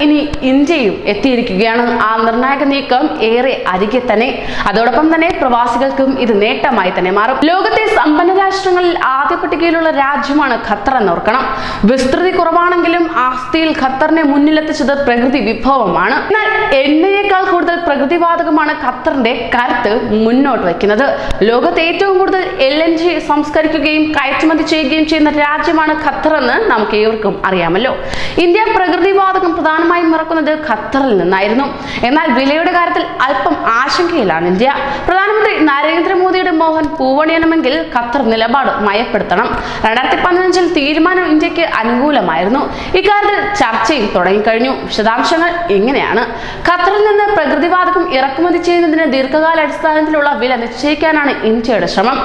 ഇനി ഇന്ത്യയും എത്തിയിരിക്കുകയാണ്. ആ നിർണായക നീക്കം ഏറെ അരികെ തന്നെ. അതോടൊപ്പം തന്നെ പ്രവാസികൾക്കും ഇത് നേട്ടമായി തന്നെ മാറും. ലോകത്തെ സമ്പന്ന രാഷ്ട്രങ്ങളിൽ ആദ്യ പട്ടികയിലുള്ള രാജ്യമാണ് ഖത്തർ എന്നോർക്കണം. വിസ്തൃതി കുറവാണെങ്കിലും ആസ്തിയിൽ ഖത്തറിനെ മുന്നിലെത്തിച്ചത് പ്രകൃതി വിഭവമാണ്. എന്നാൽ എണ്ണയേക്കാൾ കൂടുതൽ പ്രകൃതിവാതകമാണ് ഖത്തറിന്റെ കരുത്ത് മുന്നോട്ട് വയ്ക്കുന്നത്. ലോകത്ത് ഏറ്റവും കൂടുതൽ എൽ എൻ ജി സംസ്കരിക്കുകയും കയറ്റുമതി ചെയ്യുകയും ചെയ്യുന്ന രാജ്യമാണ് ഖത്തർ എന്ന് നമുക്ക് ഏവർക്കും അറിയാമല്ലോ. ഇന്ത്യ പ്രകൃതിവാതകം പ്രധാനമായും ഇറക്കുന്നത് ഖത്തറിൽ നിന്നായിരുന്നു. എന്നാൽ വിലയുടെ കാര്യത്തിൽ അല്പം ആശങ്കയിലാണ് ഇന്ത്യ. പ്രധാനമന്ത്രി നരേന്ദ്രമോദിയുടെ മോഹൻ പൂവണിയണമെങ്കിൽ ഖത്തർ നിലപാട് മയപ്പെടുത്തണം. രണ്ടായിരത്തി പതിനഞ്ചിൽ തീരുമാനം ഇന്ത്യയ്ക്ക് അനുകൂലമായിരുന്നു. ഇക്കാര്യത്തിൽ ചർച്ചയും തുടങ്ങിക്കഴിഞ്ഞു. വിശദാംശങ്ങൾ ഇങ്ങനെയാണ്. ഖത്തറിൽ നിന്ന് പ്രകൃതിവാതകം ഇറക്കുമതി ചെയ്യുന്നതിന് ദീർഘകാലാടിസ്ഥാനത്തിലുള്ള വില നിശ്ചയിക്കാനാണ് ഇന്ത്യയുടെ ശ്രമം.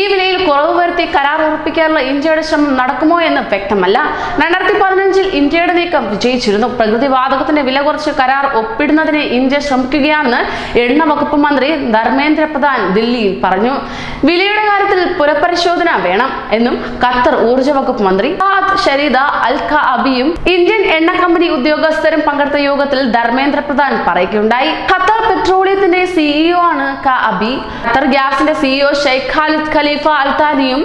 ഈ വിലയിൽ കുറവ് വരുത്തി കരാർ ഉറപ്പിക്കാനുള്ള ഇന്ത്യയുടെ ശ്രമം നടക്കുമോ എന്ന് വ്യക്തമല്ല. രണ്ടായിരത്തി പതിനഞ്ചിൽ ഇന്ത്യയുടെ നീക്കം വിജയിച്ചിരുന്നു. പ്രകൃതിവാതകത്തിന്റെ വില കുറച്ച് കരാർ ഒപ്പിടുന്നതിന് ഇന്ത്യ ശ്രമിക്കുകയാണെന്ന് എണ്ണ വകുപ്പ് മന്ത്രി ധർമ്മേന്ദ്ര പ്രധാൻ ദില്ലിയിൽ പറഞ്ഞു. വിലയുടെ കാര്യത്തിൽ പുനഃപരിശോധന വേണം എന്നും ഖത്തർ ഊർജ വകുപ്പ് മന്ത്രി ഷരീദ അൽ അബിയും ഇന്ത്യൻ എണ്ണ കമ്പനി ഉദ്യോഗസ്ഥരും പങ്കെടുത്ത യോഗത്തിൽ ധർമ്മേന്ദ്ര പ്രധാൻ പറയുകയുണ്ടായി. ഖത്തർ പെട്രോളിയത്തിന്റെ സിഇഒ ആണ് ക അബി ഖത്തർ ഗ്യാസിന്റെ സിഇഒ ഷെയ്ഖ് ഖാലിദ് ഖലീഫ അൽത്താനിയും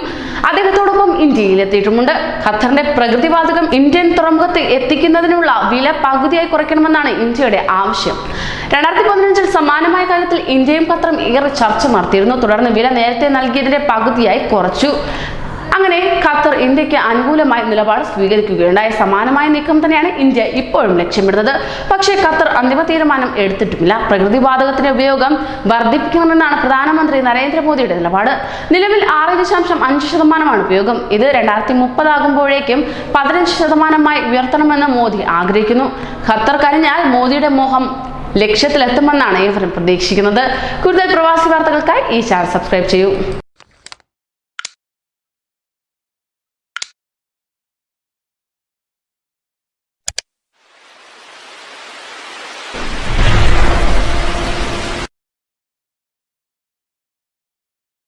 അദ്ദേഹത്തോടൊപ്പം ഇന്ത്യയിൽ എത്തിയിട്ടുമുണ്ട് ഖത്തറിന്റെ പ്രകൃതിവാതകം ഇന്ത്യൻ തുറമുഖത്ത് എത്തിക്കുന്നതിനുള്ള വില പകുതിയായി കുറയ്ക്കണമെന്നാണ് ഇന്ത്യയുടെ ആവശ്യം. രണ്ടായിരത്തി പതിനഞ്ചിൽ സമാനമായ കാര്യത്തിൽ ഇന്ത്യയും ഖത്തറും ഏറെ ചർച്ച നടത്തിയിരുന്നു. തുടർന്ന് വില നേരത്തെ നൽകിയതിന്റെ പകുതിയായി കുറച്ചു. അങ്ങനെ ഖത്തർ ഇന്ത്യയ്ക്ക് അനുകൂലമായ നിലപാട് സ്വീകരിക്കുകയുണ്ടായ. സമാനമായ നീക്കം തന്നെയാണ് ഇന്ത്യ ഇപ്പോഴും ലക്ഷ്യമിടുന്നത്. പക്ഷേ ഖത്തർ അന്തിമ തീരുമാനം എടുത്തിട്ടുമില്ല. പ്രകൃതിവാതകത്തിന്റെ ഉപയോഗം വർദ്ധിപ്പിക്കണമെന്നാണ് പ്രധാനമന്ത്രി നരേന്ദ്രമോദിയുടെ നിലപാട്. നിലവിൽ ആറ് ദശാംശം അഞ്ച് ശതമാനമാണ് ഉപയോഗം. ഇത് രണ്ടായിരത്തി മുപ്പതാകുമ്പോഴേക്കും പതിനഞ്ച് ശതമാനമായി ഉയർത്തണമെന്ന് മോദി ആഗ്രഹിക്കുന്നു. ഖത്തർ കരഞ്ഞാൽ മോദിയുടെ മോഹം ലക്ഷ്യത്തിലെത്തുമെന്നാണ് ഏവരും പ്രതീക്ഷിക്കുന്നത്. കൂടുതൽ പ്രവാസി വാർത്തകൾക്കായി ഈ ചാനൽ സബ്സ്ക്രൈബ് ചെയ്യൂ.